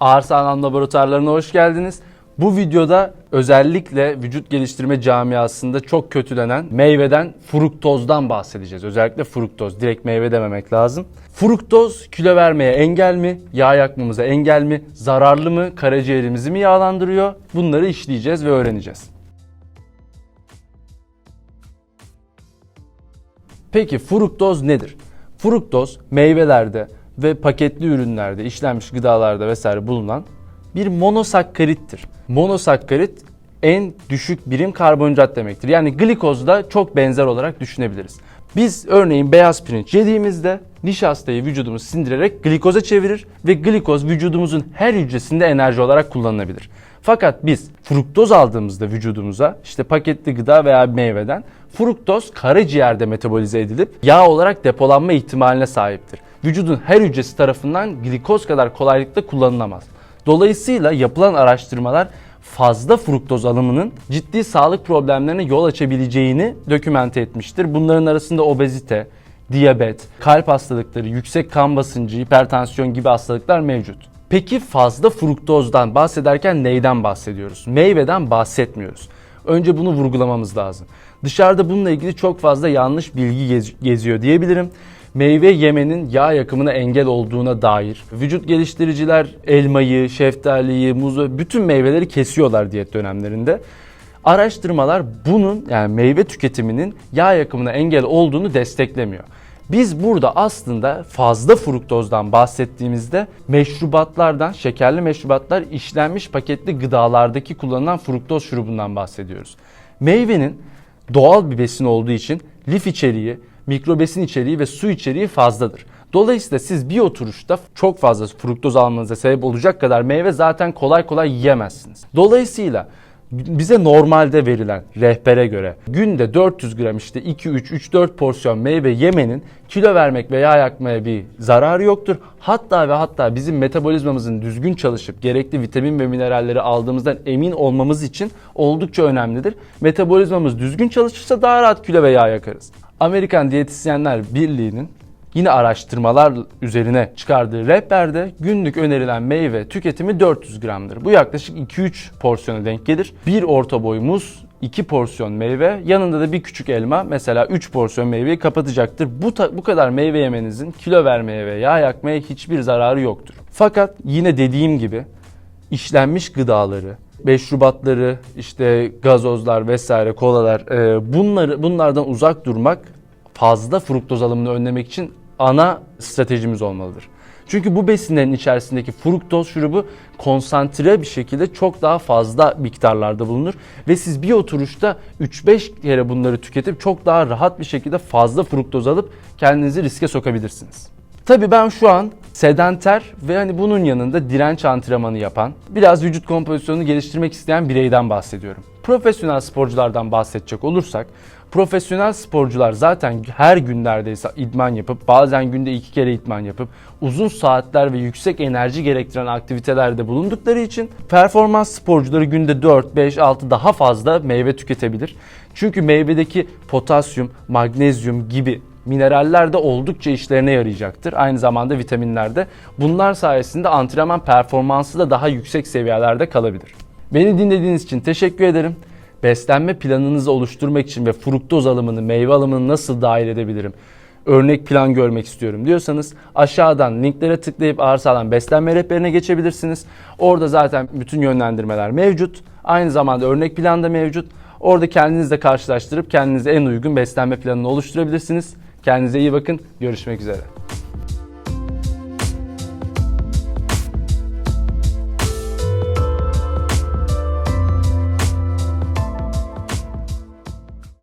Ağır Sağlam Laboratuvarlarına hoş geldiniz. Bu videoda özellikle vücut geliştirme camiasında çok kötülenen meyveden fruktozdan bahsedeceğiz. Özellikle fruktoz. Direkt meyve dememek lazım. Fruktoz kilo vermeye engel mi? Yağ yakmamıza engel mi? Zararlı mı? Karaciğerimizi mi yağlandırıyor? Bunları işleyeceğiz ve öğreneceğiz. Peki fruktoz nedir? Fruktoz meyvelerde ve paketli ürünlerde, işlenmiş gıdalarda vesaire bulunan bir monosakkarittir. Monosakkarit en düşük birim karbonhidrat demektir. Yani glikozda çok benzer olarak düşünebiliriz. Biz örneğin beyaz pirinç yediğimizde nişastayı vücudumuz sindirerek glikoza çevirir ve glikoz vücudumuzun her hücresinde enerji olarak kullanılabilir. Fakat biz fruktoz aldığımızda vücudumuza işte paketli gıda veya meyveden fruktoz karaciğerde metabolize edilip yağ olarak depolanma ihtimaline sahiptir. Vücudun her hücresi tarafından glikoz kadar kolaylıkla kullanılamaz. Dolayısıyla yapılan araştırmalar fazla fruktoz alımının ciddi sağlık problemlerine yol açabileceğini dokümente etmiştir. Bunların arasında obezite, diyabet, kalp hastalıkları, yüksek kan basıncı, hipertansiyon gibi hastalıklar mevcut. Peki fazla fruktozdan bahsederken neyden bahsediyoruz? Meyveden bahsetmiyoruz. Önce bunu vurgulamamız lazım. Dışarıda bununla ilgili çok fazla yanlış bilgi gez- geziyor diyebilirim. Meyve yemenin yağ yakımına engel olduğuna dair. Vücut geliştiriciler elmayı, şeftaliyi, muzu, bütün meyveleri kesiyorlar diyet dönemlerinde. Araştırmalar bunun yani meyve tüketiminin yağ yakımına engel olduğunu desteklemiyor. Biz burada aslında fazla fruktozdan bahsettiğimizde meşrubatlardan, şekerli meşrubatlar işlenmiş paketli gıdalardaki kullanılan fruktoz şurubundan bahsediyoruz. Meyvenin doğal bir besin olduğu için lif içeriği, mikrobesin içeriği ve su içeriği fazladır. Dolayısıyla siz bir oturuşta çok fazla fruktoz almanıza sebep olacak kadar meyve zaten kolay kolay yiyemezsiniz. Dolayısıyla bize normalde verilen rehbere göre günde 400 gram işte 2 3 3 4 porsiyon meyve yemenin kilo vermek ve yağ yakmaya bir zararı yoktur. Hatta ve hatta bizim metabolizmamızın düzgün çalışıp gerekli vitamin ve mineralleri aldığımızdan emin olmamız için oldukça önemlidir. Metabolizmamız düzgün çalışırsa daha rahat kilo ve yağ yakarız. Amerikan Diyetisyenler Birliği'nin yine araştırmalar üzerine çıkardığı rehberde günlük önerilen meyve tüketimi 400 gramdır. Bu yaklaşık 2-3 porsiyona denk gelir. Bir orta boy muz, 2 porsiyon meyve, yanında da bir küçük elma mesela 3 porsiyon meyveyi kapatacaktır. Bu, ta- bu kadar meyve yemenizin kilo vermeye ve yağ yakmaya hiçbir zararı yoktur. Fakat yine dediğim gibi işlenmiş gıdaları, meşrubatları, işte gazozlar vesaire, kolalar e, bunları bunlardan uzak durmak fazla fruktoz alımını önlemek için ana stratejimiz olmalıdır. Çünkü bu besinlerin içerisindeki fruktoz şurubu konsantre bir şekilde çok daha fazla miktarlarda bulunur ve siz bir oturuşta 3-5 kere bunları tüketip çok daha rahat bir şekilde fazla fruktoz alıp kendinizi riske sokabilirsiniz. Tabii ben şu an sedanter ve hani bunun yanında direnç antrenmanı yapan, biraz vücut kompozisyonunu geliştirmek isteyen bireyden bahsediyorum. Profesyonel sporculardan bahsedecek olursak, profesyonel sporcular zaten her gün neredeyse idman yapıp, bazen günde iki kere idman yapıp, uzun saatler ve yüksek enerji gerektiren aktivitelerde bulundukları için performans sporcuları günde 4, 5, 6 daha fazla meyve tüketebilir. Çünkü meyvedeki potasyum, magnezyum gibi mineraller de oldukça işlerine yarayacaktır. Aynı zamanda vitaminler de. Bunlar sayesinde antrenman performansı da daha yüksek seviyelerde kalabilir. Beni dinlediğiniz için teşekkür ederim. Beslenme planınızı oluşturmak için ve fruktoz alımını, meyve alımını nasıl dahil edebilirim? Örnek plan görmek istiyorum diyorsanız aşağıdan linklere tıklayıp ağır sağlam beslenme rehberine geçebilirsiniz. Orada zaten bütün yönlendirmeler mevcut. Aynı zamanda örnek plan da mevcut. Orada kendinizle karşılaştırıp kendinize en uygun beslenme planını oluşturabilirsiniz. Kendinize iyi bakın. Görüşmek üzere.